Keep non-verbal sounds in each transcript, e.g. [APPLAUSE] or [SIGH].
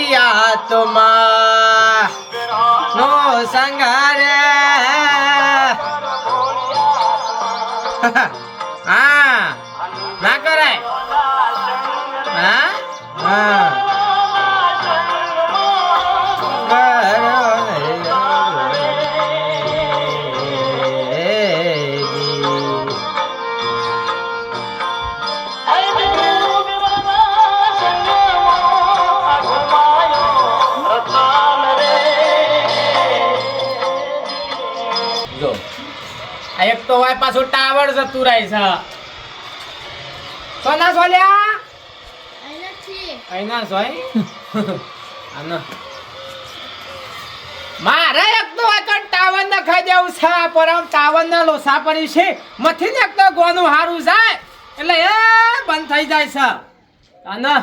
ઓડિયા હાથમાં નો સંગારે [LAUGHS] તો હોય પાછું ટાવર જતું રહે છે. સોના સોલ્યા? અહીંના સોય. [LAUGHS] આનો. મારે એક તો હોય તો ટાવર ને ખાઈ દેવું છે, પરમ ટાવર ના લોસા પડી છે. મથી ને એક તો ગોનું હારું જાય. એટલે એ બંધ થઈ જાય છે. આના.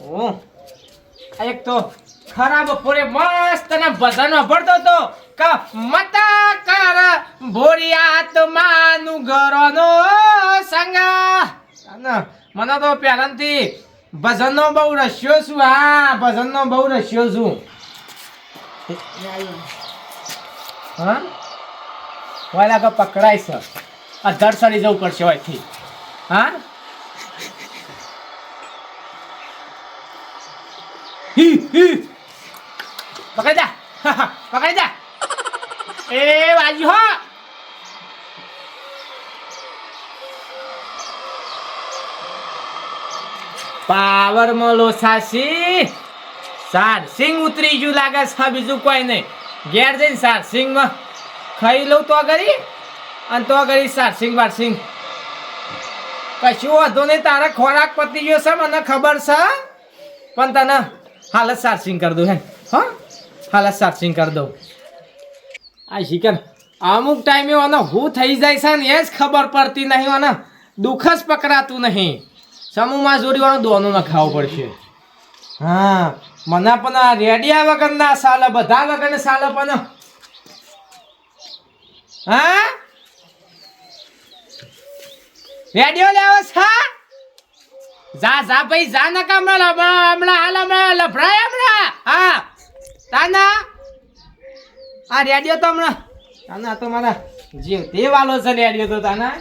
ઓ એક તો. ખરાબ બપોરે મસ્ત ને ભજન ભરતો તો કે મતા કર ભોરિયા આત્માનું ઘરનો સંગ. મને તો પહેલાથી ભજનનો બહુ રસ્યો છું, હા, ભજનનો બહુ રસ્યો છું. હા? વાલા કે પકડાય આ ધડ સડી જવું પડશે હોયથી. હા? હી હી. પકડી જા. [LAUGHS] પકડી જા. એ બાજુ હો. પાવર મળો સાસી. સાર સિંગ ઉતરી ગયું લાગે છે બીજું કોઈ નહીં. ઘેર જઈને સાર સિંગમાં ખાઈ લઉં તો કરી. અને તો કરી સાર સિંગ બાર સિંગ કશું વાંધો નહીં, તારે ખોરાક પતી ગયો છે, મને ખબર છે. પણ તને હાલત સારસિંગ કરી દઉં, હે. હા? હાલત સારસિંગ કરી દઉં. આ શિકર અમુક ટાઈમે આનો હું થઈ જાય છે ને એ જ ખબર પડતી નહીં અને દુઃખ જ પકડાતું નહીં. સમૂહમાં જોડીવાનું દોનું ન ખાવું પડશે. હા, મને પણ આ રેડિયા વગરના સાલ, બધા વગર સાલે પણ હા? રેડિયો લેવો છે? જા જા ભાઈ, જા ન કામ હમણાં હમણાં, હાલ હમણાં લફડાય હમણાં. હા. તાના? આ રેડિયો તો હમણાં તાના તો મારા જીવ તે વાલો છે રેડિયો તો તાના.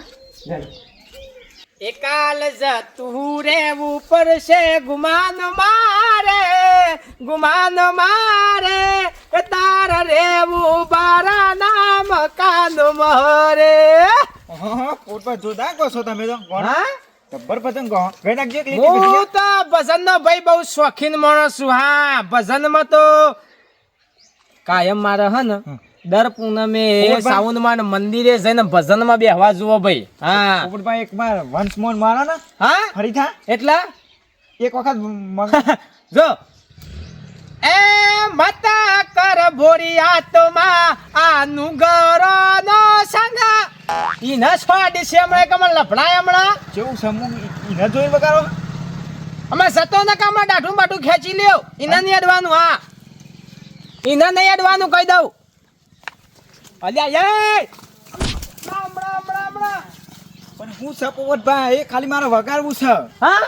એકાલ જતું રહેવું પડશે ગુમાન મારે ગુમાન મારે તાર રેવું બારા નામ મકાન મહરે કોટ પર જોતા કહો છો તમે તો ગબ્બર પતંગ કહો. નાખજો હું તો ભજન ભજનનો ભાઈ બહુ શોખીન માણસ છું. હા ભજનમાં તો કાયમ મારે હે ને દર પૂનમે પોપટભાઈ. સાઉન્ડમાં મંદિરે જઈને ભજનમાં બેહવા જુઓ ભાઈ. હા. પોપટભાઈ એક વાર વંશ મોન મારો ને હા? ફરી થા. એટલા? એક વખત [LAUGHS] જો. એ માતા કર ભોરી આત્મા આનું ગરો નો સંગ. ઈને છોડી છે હમણાં કમળ લફડાય હમણાં. જેવું સમૂહ ઈને જોઈ વગાડો. અમે સતો ને કામમાં ડાઢું બાઢું ખેંચી લ્યો. ઈને નહીં અડવાનું હા. ઈને નહીં અડવાનું કહી દઉં. અલ્યા પણ હું છે ભાઈ એ ખાલી મારો વગાડવું છે. હા?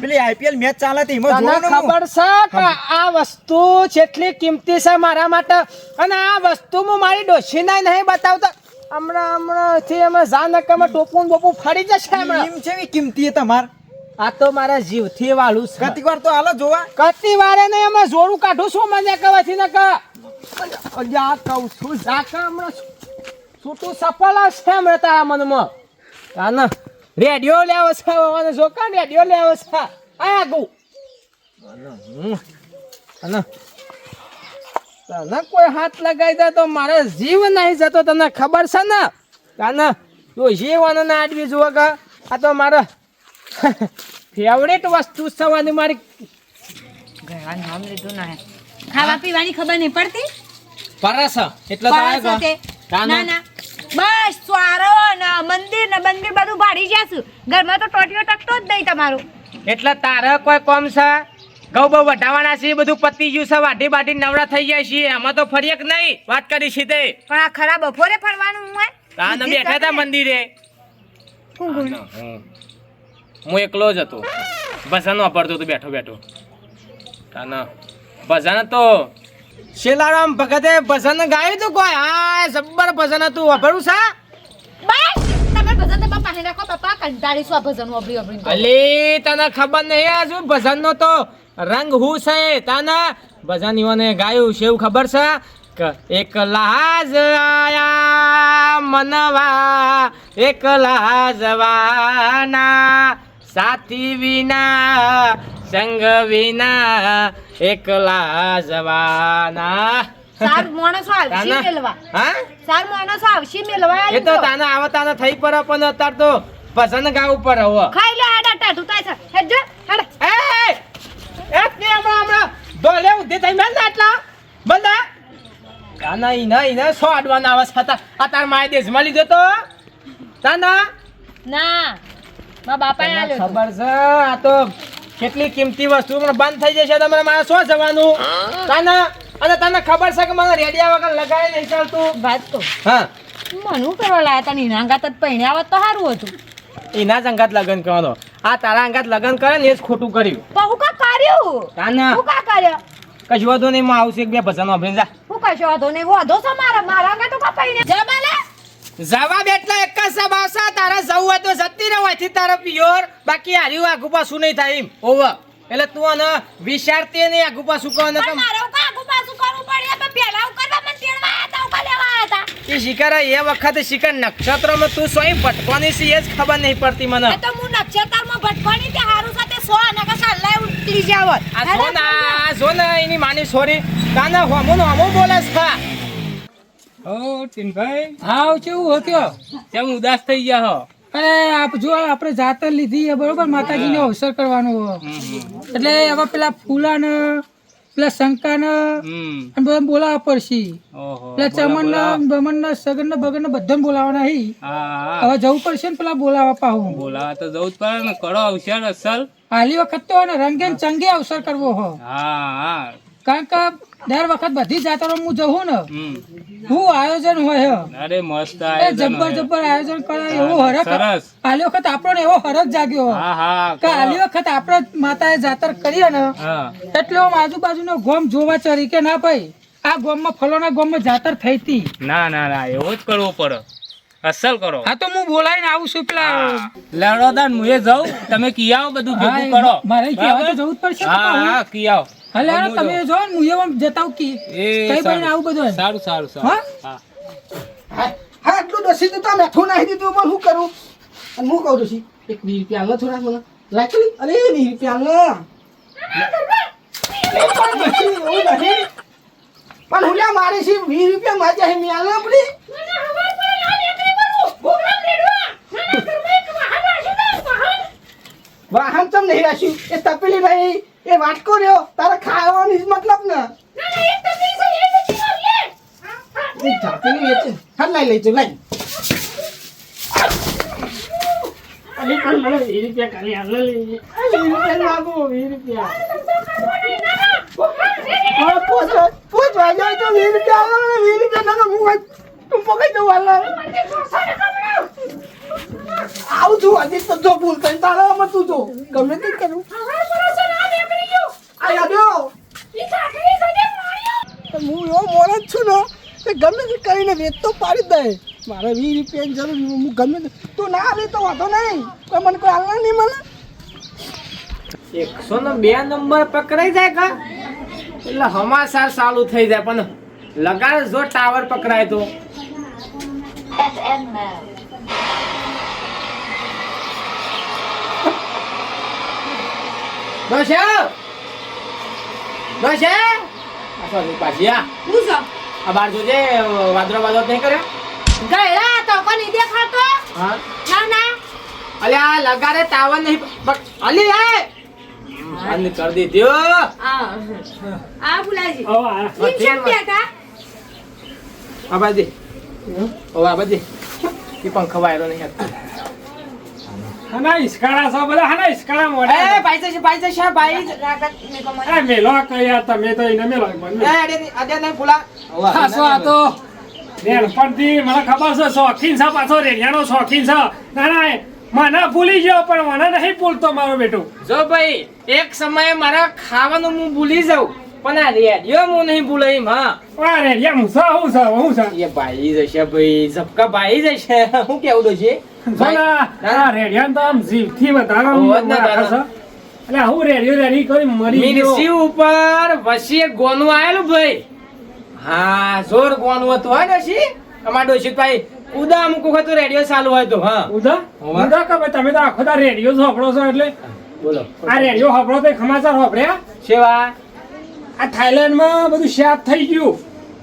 પેલી આઈપીએલ મેચ ચાલે હતી એમાં જોવાનું. ખબર છે કે આ વસ્તુ જેટલી કિંમતી છે મારા માટે અને આ વસ્તુ હું મારી ડોશીને નહીં બતાવતો. હમણાં હમણાં થી અમે જાનકમાં ટોપું બોપું ફરી જશે હમણાં. એમ છે કે કિંમતી તમાર. આ તો મારા જીવથી વાળું છે. કતી વાર તો હાલો જોવા. કતી વારે નહીં અમે જોરું કાઢું છું મને કહેવાથી ને કે અલ્યા કહું છું ઝાકા હમણાં છૂટું સફળ છે હમણાં તારા મનમાં. આને રેડિયો લેવો છે અને જો કા રેડિયો લેવો છે. આ ગુ અને તને કોઈ હાથ લગાવી દે તો મારે જીવ નહીં જતો તને ખબર છે ને? કાના તું જીવન ના આડવી જુઓ કા આ તો મારા ફેવરેટ વસ્તુ છે અને મારી ઘરવાનું નામ લીધું ના. ખાવા પીવાની ખબર નહીં પડતી? પરસ એટલે. ના ના. બસ સ્વારો ને મંદિર ને મંદિર બધું ભાડી જશું ઘરમાં તો ટોટીઓ ટકતો જ નહીં તમારું. એટલે તારે કોઈ કોમ છે? ઘઉં બહુ વઢાવાના છે બધું પતી ગયું છે વાઢી બાઢી નવરા થઈ ગયા છીએ. એમાં તો ફરી એક નહીં વાત કરી છે તે પણ આ ખરા બપોરે ફરવાનું હોય? તાને બેઠા હતા મંદિરે? હું એકલો જ હતો. ભજન વાપરતો હતો બેઠો બેઠો. તાના ભજન તો શેલારામ ભગતે ભજન ગાયું તું કોઈ? હા જબ્બર ભજન હતું વાપરું સા બસ! તમે ભજન તો બાપા હેને કો બાપા કંટાળીશું આ ભજન ઓબળી અલી તને ખબર નહીં આ શું? ભજન નો તો રંગ હું છે? તને ભજન ઈઓને ગાયું છે એવું ખબર છે? એક એકલા આયા મનવા એક જવાના સાથી વિના સંગ વિના એકલા જવાના. સાર માણસો આવશી મેલવા. હા? સાર માણસો આવશી મેલવા એ તો તાના આવા તાના થઈ પર પણ અત્યારે તો ભજન ગાવું પર હો ખાઈ લે આડા ટાઢું થાય છે. હેડ જો હેડ. એ એ તે હમણાં હમણાં. ડોલે ઉધી થઈ મેલ ને આટલા. બંદા તાના ઈના ઈના સો આડવાના આવાસ હતા આ તાર માય દેશ મળી જતો તાના? ના. મા બાપા તને આલ્યો તો. ખબર છે આ તો કેટલી કિંમતી વસ્તુ પણ બંધ થઈ જશે. તમારે મારે શું જવાનું? તાના અને તને ખબર છે કે મને રેડિયા વગર લગાવી નહીં ચાલતું? વાત તો હા. મનું કરવા લાયા તા નીનાંગાત જ પહેણ્યા હોત તો સારું હતું. એના જ અંગાત લગ્ન કરવાનો. આ તારા અંગાત લગ્ન કરે ને એ જ ખોટું કર્યું. પણ હું કા કર્યું? તાના. હું કા કર્યો? કશું વાંધો નહીં માં આવશે એક બે ભજન વાપરીને જા. હું કશો વાંધો નહીં વાંધો છે. મારા મારા અંગા તો કા પહેણ્યા જમાલે જવાબ એટલે એક જ સબાસા તારે જવું હોય તો જતી રહો અહીંથી તારે પ્યોર બાકી હાર્યું આગુ પાછું નહીં થાય એમ. ઓવર એટલે તું આને વિચારતી નહીં આગુ પાછું કહો ને એ શિકાર એ વખતે શિકાર નક્ષત્રમાં તું સોય ભટકવાની છે એ જ ખબર નહીં પડતી મને. તો હું નક્ષત્રમાં ભટકવાની તે હારું સાથે સો આના કા સાલ્લા ઉતરી જાવત આ જો ને આ જો એની માની સોરી. તાના હોમો નો હોમો બોલે છે ખા. ઓ ટીનભાઈ હાવ કેવું હતો કેમ ઉદાસ થઈ ગયા હો? અરે આપ જો આપણે જાતર લીધી છે બરોબર? માતાજીને અવસર કરવાનો એટલે હવે પેલા ફૂલાને પેલા શંકા ને અને બધા બોલાવવા પડશે. ઓહો ને ચમનના બમનના સગન બગનના બધાને બોલાવવાના હી. હા હવે જવું પડશે ને પેલા બોલાવવા પાહું. બોલાવા તો જવું જ પડે ને કરો અવસર અસલ. હાલી વખત તો ને રંગે ચંગે અવસર કરવો હો. હા હા. કારણ કે દર વખત બધી જાતરો હું જવું ને હું આયોજન હોય અરે મસ્ત આયોજન જબ્બર જબ્બર આયોજન કરે એવો હરખ. હાલી વખત આપણો એવો હરખ જાગ્યો. કે આલી વખત આપણે માતાએ જાતર કરીએ ને એટલે આમ આજુબાજુનો ગોમ જોવા ચરી કે ના ભાઈ આ ગોમમાં ફલોના ગોમમાં જાતર થઈ હતી ના ના ના એવો જ કરવો પડે. અસલ કરો. હા તો હું બોલાવીને આવું છું પેલા. લડોદાન હું એ જાઉં. તમે કી આવો બધું ભેગું કરો. મારે કહેવા તો જવું જ પડશે હા હા કી હાલો તમે. જો ને હું એમ જતાવ કી કઈ સારું. આવું બધું સારું સારું હા? સારું હા હા એટલું દસી દીધું મેઠું નાખી દીધું પણ શું કરું? અને હું કહું છું એક વીસ રૂપિયા લો થોડા મને. રાખી અરે વીસ રૂપિયા લો પણ. પણ હું લ્યા મારે છે વીસ રૂપિયા મારે છે મેં આલો પડી વાહન તમ નહીં રાખ્યું. એ તપેલી નહીં એ વાટકો રહ્યો. તારે ખાવાની જ મતલબ ને. લઈ લઈ તું લઈ અરે પણ મને વીસ રૂપિયા કરી આલો લે. રૂપિયા લાગો વીસ રૂપિયા. આવું છું હજી તો જો ભૂલ તારા તું જો. ગમે તે કરું આ યાદો તો હું એવો મોડો જ છું ને તે ગમે તે કરીને વેચ તો પાડી દે. મારે વી રૂપિયાની જરૂર હું ગમે તે ના આવે તો વાંધો નહીં. કોઈ મને કોઈ હાલના નહીં મળે. એકસો ને બે નંબર પકડાઈ જાય કા? એટલે હમાસાર ચાલુ થઈ જાય પણ લગાડ જો ટાવર પકડાય તો. દોશે દોશે પાછી આ. હું છો? આ બાર જોજે વાદરો વાદરો નહીં કરે ગયડા તો કોની દેખાતો? હા? ના ના. અલે આ લગારે તાવન નહીં અલી એ! બંધ કરી દીધો. આ આ ભુલાજી. ઓ આ કેમ બેટા આ બાજુ ઓ આ બાજુ એ પંખો વાયરો નહીં હતો હના ઈસકાળા છો બધા? હના ઈસકાળા એ મોઢા ભાઈ જશે ભાઈ જશે ભાઈ રાગત મે કમર એ મેલો કયા તમે તો એને મેલો મને એ અડે અડે નહીં ફૂલા આ તો. નેણપણથી મને ખબર છે શોખીન છે પાછો રેડિયાનો શોખીન છે. ના ના મને ભૂલી ગયો પણ મને નહીં ભૂલતો મારો બેટો. જો ભાઈ એક સમયે મારા ખાવાનું હું ભૂલી જાઉં. પણ આ રેડિયો હું નહીં ભૂલાઈ હા. આ રેડિયા હું સા હું સા હું સા? એ ભાઈ જશે ભાઈ ઝપકા ભાઈ જશે. હું કેવું તો છે? આ રેડિયા તો આમ જીવથી વધારે ના, ના. એટલે હું રેડિયો રેડી કરી મરી મિનિસી ઉપર વસી એક ગોનું આયેલું ભાઈ. હા જોર ગોનું હતું હોય સી અમાર ડોશી ભાઈ ઉદા અમુક વખત રેડિયો ચાલુ હોય તો હા. ઉદા. ઉદા કે તમે તો આખો દા રેડિયો સાંભળો છો એટલે? બોલો. આ રેડિયો સાંભળો તો સમાચાર સાંભળ્યા સેવા આ થાઈલેન્ડમાં બધું શાપ થઈ ગયું.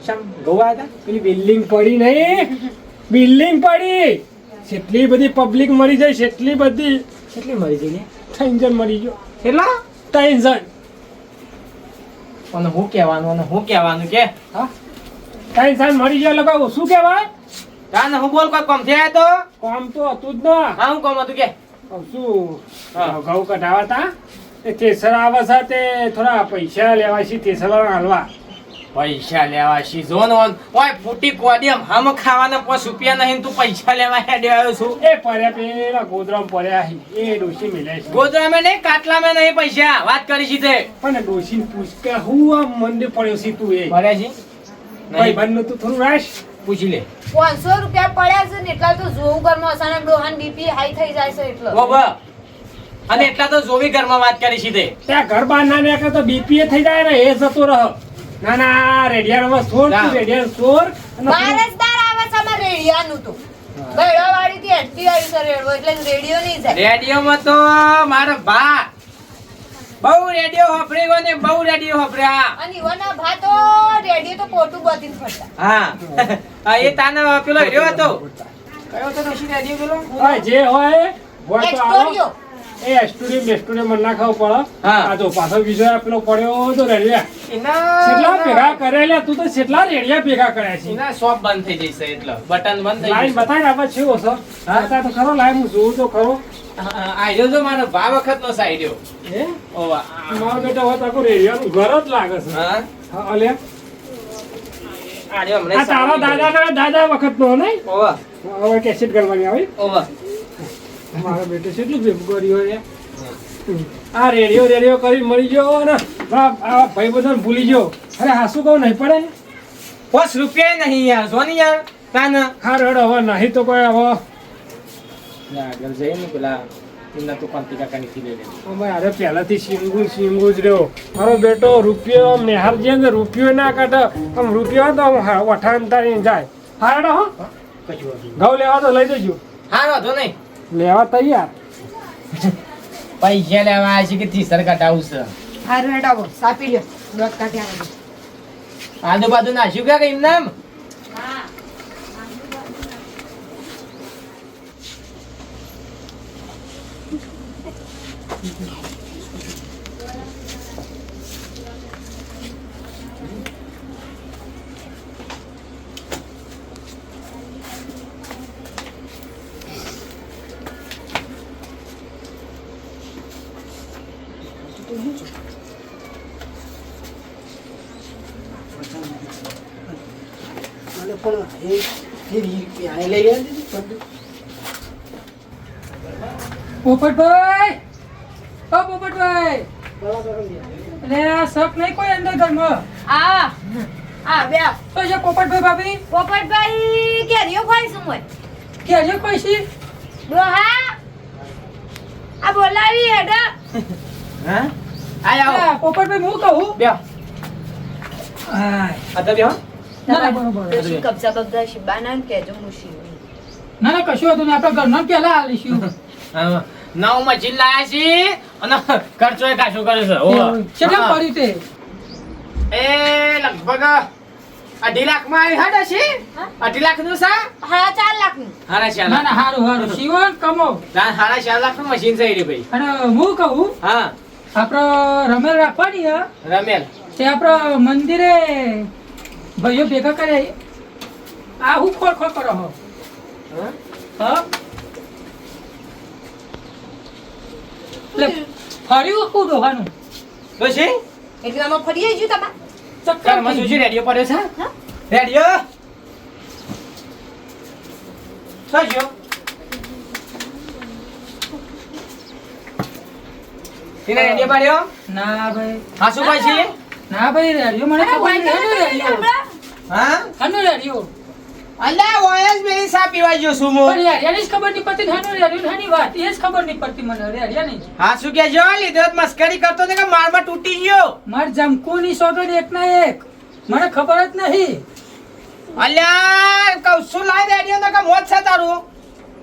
શમ ગોવા હતા? પેલી બિલ્ડિંગ પડી નહીં. બિલ્ડિંગ પડી. જેટલી બધી પબ્લિક મરી જાય જેટલી બધી કેટલી મરી જઈ? ત્રણ જણ મરી ગયો. કેટલા? ત્રણ જણ. અને હું કહેવાનું અને હું કહેવાનું કે હા? ત્રણ જણ મરી ગયો લગાવો. શું કહેવાય? તાને હું બોલ કોઈ કોમ થયા તો? કોમ તો હતું જ ના. હા હું કોમ હતું કે શું. ઘઉં કઢાવા તા એ થેસર આવે છે તે થોડા પૈસા લેવા છે થેસર હાલવા. પૈસા લેવા છે જોન ઓન. ઓય ફૂટી કોડિયમ હમ ખાવાના પાંચ રૂપિયા નહીં તું પૈસા લેવા હેડ્યો આવ્યો છું. એ પડ્યા પેલા ગોદરામ પડ્યા છે. એ ડોશી મિલે છે. ગોદરામે નહીં કાટલામે નહીં પૈસા. વાત કરી છે તે. પણ ડોશી પૂછ કે હું આ મંદિર પડ્યો છે તું એ? પડ્યા છે? ભાઈ નહીં બંધ તું થોડું રાશ પૂછી લે. પાંચસો રૂપિયા પડ્યા છે ને એટલા તો જોવું ઘરમાં અચાનક ડોહાન બીપી હાઈ થઈ જાય છે એટલે. બાબા અને એટલા તો જોવી ઘરમાં વાત કરી છે તે ત્યાં ઘર બહાર ના નીકળે તો બીપીએ થઈ જાય ને એ જતો રહ. ના ના રેડિયામાં છોડ સોર ના. રેડિયા છોડ. અને વારસદાર આવે છે અમારે રેડિયાનું તો. ગયડાવાળી થી હટતી આવી છે રેડવો એટલે રેડિયો નહીં જાય. રેડિયોમાં તો મારો ભા બહુ રેડિયો ગયો ને બહુ રેડિયો વાપર્યા અને ઈવોના ભા તો રેડિયો તો પોટું બધીને ફરતા. હા. એ તાનો પેલો રહ્યો હતો. કયો તો નશી રેડિયો પેલો જે હોય બોલ તો આવો એ સ્ટુડિયો બે મને ના ખાવ પડે. આ જો પાછો બીજો પેલો પડ્યો તો રેડિયા. કેટલા ભેગા કરેલા તું તો કેટલા રેડિયા ભેગા કર્યા છે. એના શોપ બંધ થઈ જશે એટલે. બટન બંધ થઈ લાઈન જશે. બતાય છે. ઓછો હા? બતાય તો ખરો લાઈન હું જોઉં તો ખરો. આયો તો મારો ભા વખત નો સાઈડ્યો હે? ઓવા મારો બેટો હોય તો આખું રેડિયાનું ઘર જ લાગે છે. હા? અલ્યા આ તારા દાદા દાદા વખત નો નહીં? ઓવા. હવે કેસેટ કરવાની આવી. ઓવા. મારો બેટો કેટલું ભેગું કર્યું હોય આ રેડિયો રેડિયો કરી મળી ગયો ને. આ ભાઈ બધા ભૂલી ગયો. અરે હાસુ કહું નહીં પડે ને? પાંચ રૂપિયા નહીં યાર સોની યાર તાન. હા રડ હવે નહીં તો કોઈ હવે. આગળ જઈને પેલા એમના તો કાંતિ કાકાની થી લઈ લે. અમે અરે પહેલાથી સિંગુ સિંગુ જ રહ્યો. મારો બેટો રૂપિયો આમ નિહારજે ને રૂપિયો ના કાઢે આમ રૂપિયો તો આમ હા, વઠાણ તારીને જાય. હા. રેડો હો ઘઉં લેવા તો લઈ દેજો હા વાંધો નહીં. લેવા તૈયાર? પૈસા લેવા આવે છે કે તીસર કટાવું છે? હારું હેડાવો સાપી લ્યો. દોત કાઢ્યા આજુબાજુ નાખ્યું કે એમ નામ મને પણ એ લઈ ગયા પોપટભાઈ! ઓ પોપટભાઈ! આ શક નહીં કોઈ અંદર ઘરમાં? આ આ બે. તો પોપટભાઈ ભાભી? પોપટભાઈ કેરીઓ ખોઈશું મોય કેજો કોઈ છે ડોહા? આ બોલાવી હેડા. હા? આયા હા, પોપટભાઈ હું કહું? બેહો હા આ તો બેહો ના ના બરોબર કબજા કબજા શિબાના ને કહેજો મુશી ના ના કશું હતું આપણે ઘરનો પેલા આલીશું [LAUGHS] નવ મશીન લાયા છે અને ખર્ચો એ કાશું કરે છે. કેટલા પડ્યું તે? એ લગભગ અઢી લાખમાં આવી હડે છે? અઢી લાખનું સા? હા ચાર લાખનું હારા ચાર ના ના લાખ હારું. હારું શિવન કમો. ના, હારા ચાર લાખનું મશીન છે રે ભાઈ. અને હું કહું હા. આપણો રમેલ રાખવાની હે? રમેલ. તે આપણો મંદિરે ભાઈઓ ભેગા કરે આ હું ખોળ ખોળ કરો હો. હા? ફર્યું શું ડોહાનું તો છે એટલે આમાં ફરી આવી ગયું તમે ચક્કર રેડિયો પડ્યો છે? રેડિયો થયો એને રેડિયો પડ્યો? ના ભાઈ. હા શું કહે છે? ના ભાઈ રેડિયો મને ખબર નહીં રેડિયો. હા? હેનો રેડિયો. અલ્યા ઓએસ મેરી સા પીવા ગયો છું હું. પણ જ ખબર નહીં પડતી હેનો રેડિયો હેની વાત એ જ ખબર નહીં પડતી મને રેડિયાની જ. હા શું કે જો લીધો મસ્કરી કરતો હતો કે મારમાં તૂટી ગયો. માર જમકુની શોધો એક ના એક. મને ખબર જ નહીં. અલ્યા કઉ શું લાઈ રેડિયો તો કે મોત છે તારું.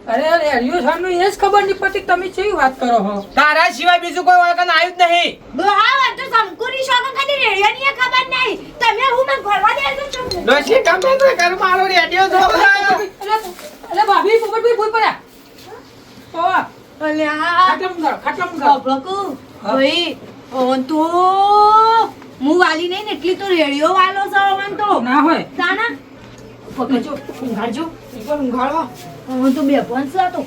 અરે રેડિયો સાનું એ જ ખબર નહીં પડતી તમે કેવી વાત કરો છો તારા સિવાય બીજું કોઈ ઓળખાણ આવ્યું જ નહીં. હા વાત તો શંકુની શોખો ખાલી રેડિયોની એ ખબર નહીં. તમે હું મને ભરવા દે તો છું ડોશી તમે તો કર મારો રેડિયો જો અરે ભાભી ફોકટ પોપટભાઈ ભૂલ પડ્યા પવા અલ્યા. ખાટલા મુંગાળો ખાટલા મુંગાળો બાપકુ હા. ભાઈ ઓન તો હું વાલી નહીં ને એટલી તો રેડિયો વાલો છો ઓન તો. ના હોય. પકડજો ઊંઘાડજો. એકવાર ઊંઘાડવા. હું તો બે પાંચ તો.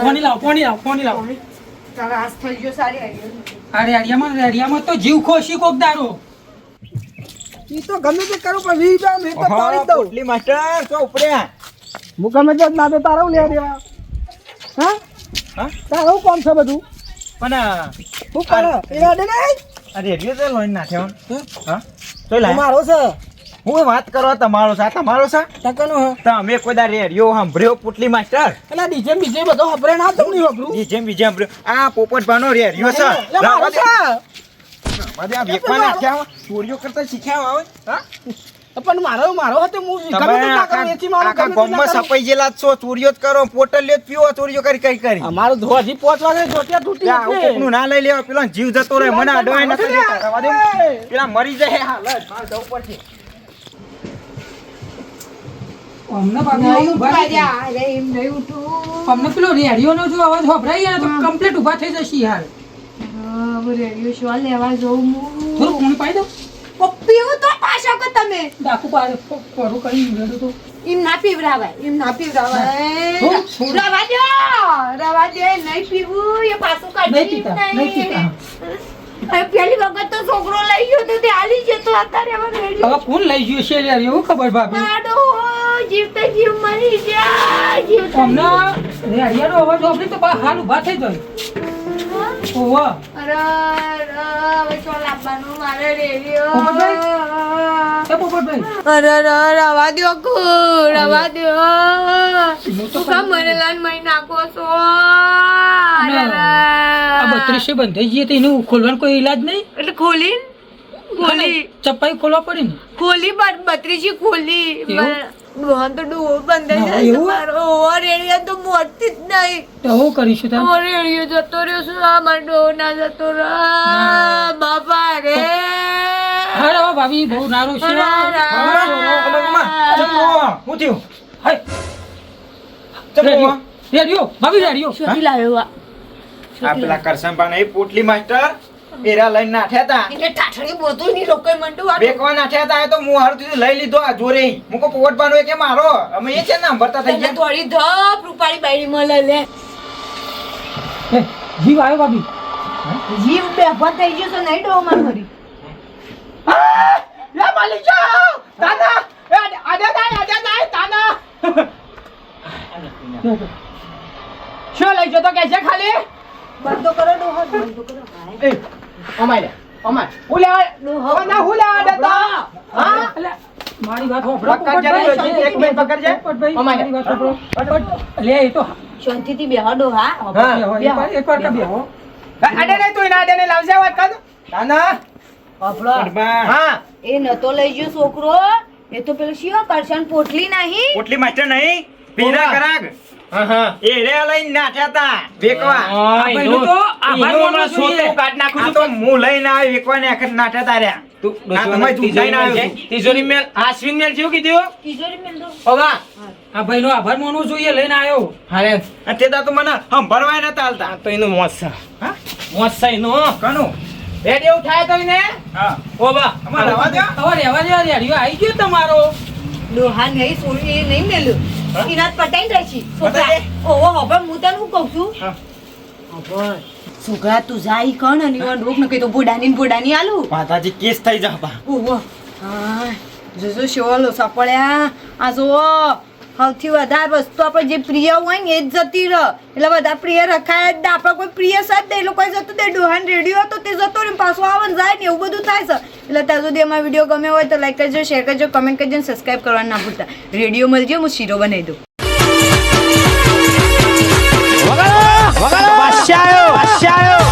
પોણી લાવ પોણી લાવ પોણી લાવ. તારા હાથ થઈ ગયો સારી આઈડિયા આ રેડિયામાં રેડિયામાં તો જીવ ખોશી કોક દારો ઈ તો ગમે તે કરું પણ વી રૂપિયા મેં તો પાડી દઉં. પોટલી માસ્ટર તો ઉપડ્યા હું ગમે તે ના દે તારા હું લેવા દેવા? હા? હા? તારા કોમ છે બધું? પણ હું કરે એ અડે નહીં. આ રેડિયો તો લોઈન નાખ્યો. હા? તો તો મારો છે? હું વાત કરો તમારો છે તમારો છે? ટકાનો હા. તમે કોઈ દા રેડિયો સાંભળ્યો પોટલી માસ્ટર? એટલે ડીજે બીજે બધો ના તો નહીં હબરું ઈ બીજે સાંભળ્યો. આ પોપટ ભાનો રેડિયો છે. રાવા દે. આ વેકવા નાખ્યા ચોરીઓ કરતા શીખ્યા હોય હા? પણ મારો મારો હતો હું ગમે તમે તે ના મારું ગામમાં. સપાઈ જેલા છો ચોરીઓ કરો પોટલીઓ જ ચોરીઓ કરી કરી કરી. અમારો ધો હજી પાંચ વાગે જોટિયા તૂટી ત્યાં આવું જશે. કોકનું ના લઈ લેવા પેલો જીવ જતો રહે મને અડવાય ન મારો દે. પેલા મરી જાય હાલ જ મારે જવું પડશે. અમને નહીં ભાભી ઉઠવા ભાઈ. દ્યા. અરે એમ નહીં ઉઠું અમને પેલો રેડિયોનો જો અવાજ સંભળાય તો કમ્પ્લીટ ઊભા થઈ જશે યાર રેડિયો શું લેવા જવું હું? થોડું પાણી પાઈ દો. પીવું તો પાછો કે તમે ડાકુ પાડે પરો કરી રેડો તો. એમ ના પીવરાવાય એમ ના પીવરાવાય. રવા દો રવા દે નહીં પીવું એ પાછું કાઢી નહીં પેલી વખત તો છોકરો લઈ ગયો તો તે હાલી જતો અત્યારે હવે હવે કોણ લઈ ગયું છે યાર એવું ખબર ભાભી? પાડો જીવતા જીવ મરી અવાજ સાંભળી તો બા હાલ ઊભા થઈ જાય. જીવ. ઓવા અરે હવે ચો લાવવાનું મારે રેડિયો અરે રવા દ્યો કુ રવા દ્યો. તો તું કામ મને લાન મહી નાખો છો? આ. બત્રીસે બંધાઈ જઈએ તો એનું ખોલવાનો કોઈ ઈલાજ નહીં? એટલે ખોલી? ખોલી ચપ્પાઈ ખોલવા પડે ને? ખોલી બત્રીસી ખોલી. ડોહા તો ડૂબો બંધાઈ ના, જાય મારો ઓવા તો મોટતી જ નહીં. તો હું કરીશું રેડિયો જતો રહ્યો શું આ મારો ડો ના જતો. રહ્યો. બાપા રે. હા ભાભી બહુ નારું છે. અરે, અરે. હું થયું? હાય. Radio radio. ભાભી રેડિયો. શોધી લાવ્યો આ પેલા કરસનબા નહીં પોટલી માસ્ટર એરા લઈને નાઠ્યા તા. એટલે ઠાઠડી બોતું ની લોકો મંડું. બેકવા નાઠ્યા તા તો હું હારું તું લઈ લીધો આ જોરે. મુકો પોપટ બાનો કે મારો અમે એ છે ને ભરતા થઈ ગયા. થોડી ધપ રૂપાળી બાયડી મળે લે. જીવ આવ્યો ભાભી. જીવ બેભાન થઈ ગયો તો નહીં ડો માં ફરી લે માલી જા તાના. આડે દાય આડે દાય તાના. શું લઈ જતો કે છે ખાલી? બંધો કરો ડો બંધો કરો. એ અમાય લે અમાય હું. લેવા ના હું લેવા દેતા હા? અલા, મારી વાત સાંભળો, પકડ જરા પોપટભાઈ. જોઈતી, એક મિનિટ પકડ જે. પોપટભાઈ, અમાય. વાત સાંભળો. પોપટ- લે, એ તો શાંતિથી બેહો હા. બેહો, એકવાર- એકવાર તો બેહો. આડે નહીં તું એના આડે નહીં લાવજે વાત કર. તાના આપણો હા. એ નતો લઈ ગયો છોકરો. એ તો પેલો શિયો કરશન પોટલી નહીં. પોટલી માસ્ટર નહીં પીરા કરાગ. એ રે લઈને નાઠ્યા તા. વેકવા. તો આભાર માનવો જોઈએ. આ તો હું લઈને આવ્યો વેકવા ને આખર નાઠ્યા તા રહ્યા. આ તમારી તું આવ્યો તિજોરી મેલ. આશ્વિન મેલ જેવું કીધું? તિજોરી મેલ દો ઓગા આ ભાઈનો આભાર માનવો જોઈએ લઈને આવ્યો. હારે. તે દા તો મને સંભળવાય નતા હાલતા. આ તો એનું હા? છે એનું. કનું? રેડી એવું થાય તો એને? હા. ઓબા અમારે રવા દો. હવે રહેવા દે રેડિયો આવી ગયો તમારો. ડોહા નહીં એ નહીં મેલ્યું. ઇનાત પટાઈને રહી છે છોકરા. પટાઈ ઓહો હવે હું તને શું કહું છું? હા. હવે છોકરા તું જાય કણ અને ઈવન રોગ ન કઈ તો બોડાની બોડાની આલુ. માતાજી કેસ થઈ જા બા. ઓહો હા જોજો શોલો સપડ્યા. આ જો સૌથી વધારે વસ્તુ આપણે જે પ્રિય હોય ને એ જ જતી રહે. એટલે બધા પ્રિય રખાય જ આપણે કોઈ પ્રિય સાથ દે એ લોકો જતું તે ડોહાન રેડિયો હતો તે જતો ને પાછો આવે જાય ને એવું બધું થાય છે. એટલે ત્યાં સુધી અમારો વીડિયો ગમ્યો હોય તો લાઈક કરજો શેર કરજો કમેન્ટ કરજો અને સબસ્ક્રાઈબ કરવાનું ના ભૂલતા. રેડિયો મળજો હું શીરો બનાવી દઉં. બાદશાહ આવ્યો.